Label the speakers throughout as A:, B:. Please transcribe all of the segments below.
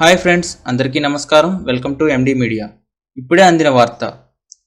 A: Hi friends అందరికీ నమస్కారం. Welcome to MD media ఇప్పుడే అందిన వార్త.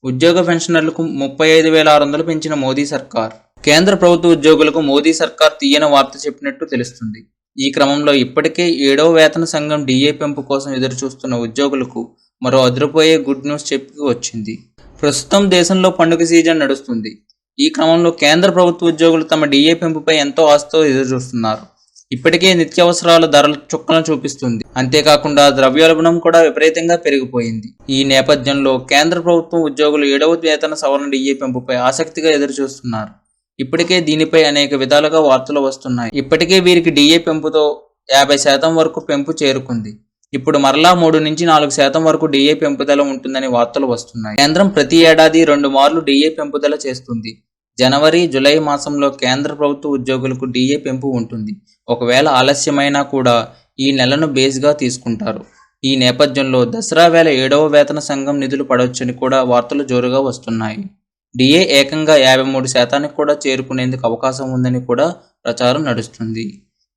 A: ఉద్యోగ పెన్షనర్లకు ముప్పై ఐదు వేల ఆరు వందలు పెంచిన మోదీ సర్కార్. కేంద్ర ప్రభుత్వ ఉద్యోగులకు మోదీ సర్కార్ తీయని వార్త చెప్పినట్టు తెలుస్తుంది. ఈ క్రమంలో ఇప్పటికే ఏడవ వేతన సంఘం డిఏ పెంపు కోసం ఎదురుచూస్తున్న ఉద్యోగులకు మరో అదిరిపోయే గుడ్ న్యూస్ చెప్పి వచ్చింది. ప్రస్తుతం దేశంలో పండుగ సీజన్ నడుస్తుంది. ఈ క్రమంలో కేంద్ర ప్రభుత్వ ఉద్యోగులు తమ డిఏ పెంపుపై ఎంతో ఆశతో ఎదురుచూస్తున్నారు. ఇప్పటికే నిత్యావసరాల ధరలు చుక్కలను చూపిస్తుంది. అంతేకాకుండా ద్రవ్యోల్బణం కూడా విపరీతంగా పెరిగిపోయింది. ఈ నేపథ్యంలో కేంద్ర ప్రభుత్వం ఉద్యోగులు ఏడవ వేతన సవరణ డిఏ పెంపుపై ఆసక్తిగా ఎదురుచూస్తున్నారు. ఇప్పటికే దీనిపై అనేక విధాలుగా వార్తలు వస్తున్నాయి. ఇప్పటికే వీరికి డిఏ పెంపుతో యాభై శాతం వరకు పెంపు చేరుకుంది. ఇప్పుడు మరలా మూడు నుంచి నాలుగు శాతం వరకు డిఏ పెంపుదల ఉంటుందని వార్తలు వస్తున్నాయి. కేంద్రం ప్రతి ఏడాది రెండు మార్లు డిఏ పెంపుదల చేస్తుంది. జనవరి జూలై మాసంలో కేంద్ర ప్రభుత్వ ఉద్యోగులకు డిఏ పెంపు ఉంటుంది. ఒకవేళ ఆలస్యమైనా కూడా ఈ నెలను బేస్గా తీసుకుంటారు. ఈ నేపథ్యంలో దసరా వేళ ఏడవ వేతన సంఘం నిధులు పడవచ్చని కూడా వార్తలు జోరుగా వస్తున్నాయి. డిఏ ఏకంగా యాభై మూడు శాతానికి కూడా చేరుకునేందుకు అవకాశం ఉందని కూడా ప్రచారం నడుస్తుంది.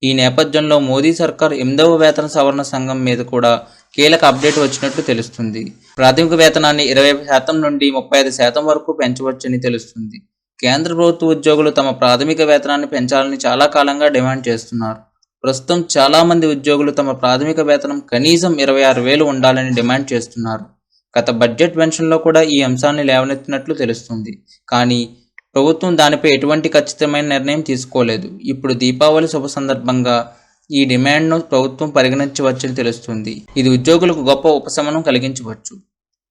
A: ఈ నేపథ్యంలో మోదీ సర్కార్ ఎనిమిదవ వేతన సవరణ సంఘం మీద కూడా కీలక అప్డేట్ వచ్చినట్లు తెలుస్తుంది. ప్రాథమిక వేతనాన్ని ఇరవై శాతం నుండి ముప్పై ఐదు శాతం వరకు పెంచవచ్చని తెలుస్తుంది. కేంద్ర ప్రభుత్వ ఉద్యోగులు తమ ప్రాథమిక వేతనాన్ని పెంచాలని చాలా కాలంగా డిమాండ్ చేస్తున్నారు. ప్రస్తుతం చాలా మంది ఉద్యోగులు తమ ప్రాథమిక వేతనం కనీసం ఇరవై ఆరు వేలు ఉండాలని డిమాండ్ చేస్తున్నారు. గత బడ్జెట్ పెన్షన్లో కూడా ఈ అంశాన్ని లేవనెత్తినట్లు తెలుస్తుంది. కానీ ప్రభుత్వం దానిపై ఎటువంటి ఖచ్చితమైన నిర్ణయం తీసుకోలేదు. ఇప్పుడు దీపావళి శుభ సందర్భంగా ఈ డిమాండ్ను ప్రభుత్వం పరిగణించవచ్చని తెలుస్తుంది. ఇది ఉద్యోగులకు గొప్ప ఉపశమనం కలిగించవచ్చు.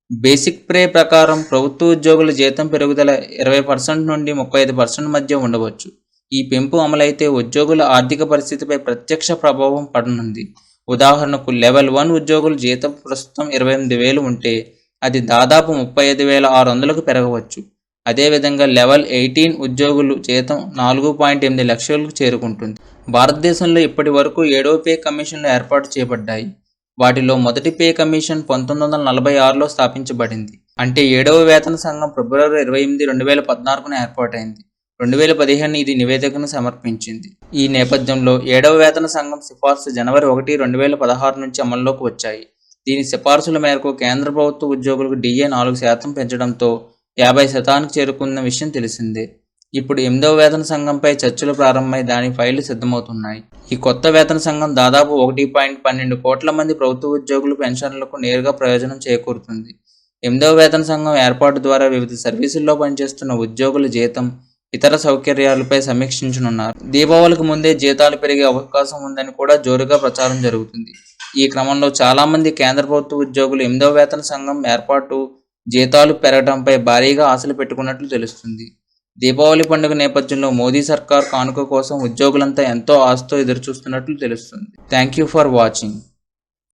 A: బేసిక్ ప్రే ప్రకారం ప్రభుత్వ ఉద్యోగుల జీతం పెరుగుదల ఇరవై పర్సెంట్ నుండి ముప్పై ఐదు పర్సెంట్ మధ్య ఉండవచ్చు. ఈ పెంపు అమలైతే ఉద్యోగుల ఆర్థిక పరిస్థితిపై ప్రత్యక్ష ప్రభావం పడనుంది. ఉదాహరణకు లెవెల్ వన్ ఉద్యోగుల జీతం ప్రస్తుతం ఇరవై ఎనిమిది వేలు ఉంటే అది దాదాపు ముప్పై ఐదు వేల ఆరు వందలకు పెరగవచ్చు. అదేవిధంగా లెవెల్ ఎయిటీన్ ఉద్యోగులు జీతం నాలుగు పాయింట్ ఎనిమిది లక్షలకు చేరుకుంటుంది. భారతదేశంలో ఇప్పటి వరకు ఏడో పే కమిషన్లు ఏర్పాటు చేయబడ్డాయి. వాటిలో మొదటి పే కమిషన్ పంతొమ్మిది వందల నలభై ఆరులో స్థాపించబడింది. అంటే ఏడవ వేతన సంఘం ఫిబ్రవరి ఇరవై ఎనిమిది రెండు వేల పద్నాలుగున ఏర్పాటైంది. రెండు వేల పదిహేను ఇది నివేదికను సమర్పించింది. ఈ నేపథ్యంలో ఏడవ వేతన సంఘం సిఫార్సు జనవరి ఒకటి రెండు వేల పదహారు నుంచి అమల్లోకి వచ్చాయి. దీని సిఫార్సుల మేరకు కేంద్ర ప్రభుత్వ ఉద్యోగులకు డిఏ నాలుగు శాతం పెంచడంతో యాభై శాతానికి చేరుకున్న విషయం తెలిసిందే. ఇప్పుడు ఎనిమిదవ వేతన సంఘంపై చర్చలు ప్రారంభమై దాని ఫైళ్ళు సిద్ధమవుతున్నాయి. ఈ కొత్త వేతన సంఘం దాదాపు ఒకటి పాయింట్ పన్నెండు కోట్ల మంది ప్రభుత్వ ఉద్యోగులు పెన్షన్లకు నేరుగా ప్రయోజనం చేకూరుతుంది. ఎనిమిదవ వేతన సంఘం ఏర్పాటు ద్వారా వివిధ సర్వీసుల్లో పనిచేస్తున్న ఉద్యోగుల జీతం ఇతర సౌకర్యాలపై సమీక్షించనున్నారు. దీపావళికి ముందే జీతాలు పెరిగే అవకాశం ఉందని కూడా జోరుగా ప్రచారం జరుగుతుంది. ఈ క్రమంలో చాలా మంది కేంద్ర ప్రభుత్వ ఉద్యోగులు ఎనిమిదవ వేతన సంఘం ఏర్పాటు జీతాలు పెరగడంపై భారీగా ఆశలు పెట్టుకున్నట్లు తెలుస్తుంది. దీపావళి పండుగ నేపథ్యంలో మోదీ సర్కార్ కానుక కోసం ఉద్యోగులంతా ఎంతో ఆశతో ఎదురుచూస్తున్నట్లు తెలుస్తుంది. Thank you for watching